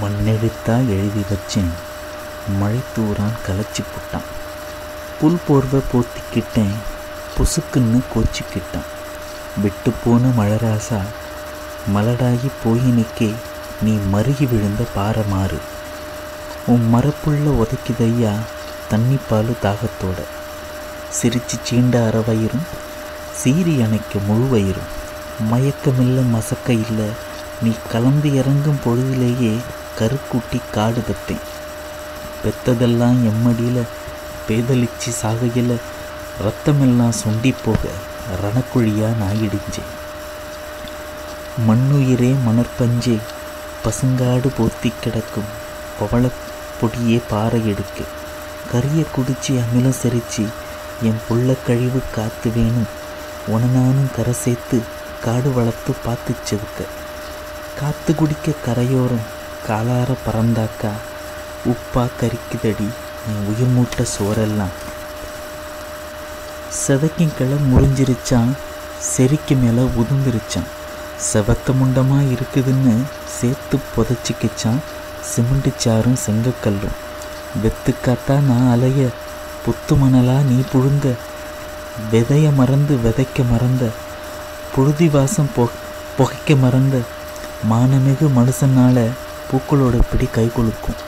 மண்ணெழுத்தா எழுதி வச்சேன். மழை தூரான் களைச்சி புட்டான். புல் போர்வை போத்திக்கிட்டேன். பொசுக்குன்னு கோச்சிக்கிட்டான். விட்டு போன மழராசா மலடாகி போய் நிற்கே நீ மருகி விழுந்த பாறை மாறு உன் மரப்புள்ள உதைக்குதையா பாலு தாகத்தோட. சிரிச்சு சீண்ட அறவயிரும் சீறி அணைக்க முழுவயிரும். மயக்கமில்ல மசக்க இல்லை நீ கலந்து இறங்கும் பொழுதிலேயே கருக்குட்டி காடு பெற்றேன் பெத்ததெல்லாம் எம்மடியில் பேதலிச்சு சாகையில் ரத்தமெல்லாம் சுண்டி போக ரணக்குழியாக நான் மண்ணுயிரே மணற்பஞ்சே பசுங்காடு போர்த்தி கிடக்கும் பவளப்பொடியே பாறை எடுக்க. கரிய குடிச்சு அமிலம் செரிச்சு என் புள்ள கழிவு காத்து வேணும் உனநானும் கரை சேர்த்து காடு வளர்த்து பார்த்து செதுக்க. காத்து குடிக்க கரையோரம் காலார பறந்தாக்கா? உப்பா கறிக்குதடி என் உயிர் மூட்ட சோறெல்லாம். செதைக்கும் கிளை முறிஞ்சிருச்சான் செரிக்கு மேலே உதுந்துருச்சான் செவத்த முண்டமாக இருக்குதுன்னு சேர்த்து புதைச்சிக்கிச்சான் சிமெண்ட் சாரும் செங்கக்கல்லும். வெத்துக்காத்தா நான் அலைய புத்து மணலா நீ புழுங்க. விதைய மறந்து விதைக்க மறந்த புழுதி வாசம் பொ புகைக்க மறந்த மானமிகு மனுஷனால பூக்களோட பிடி கை குலுக்கும்.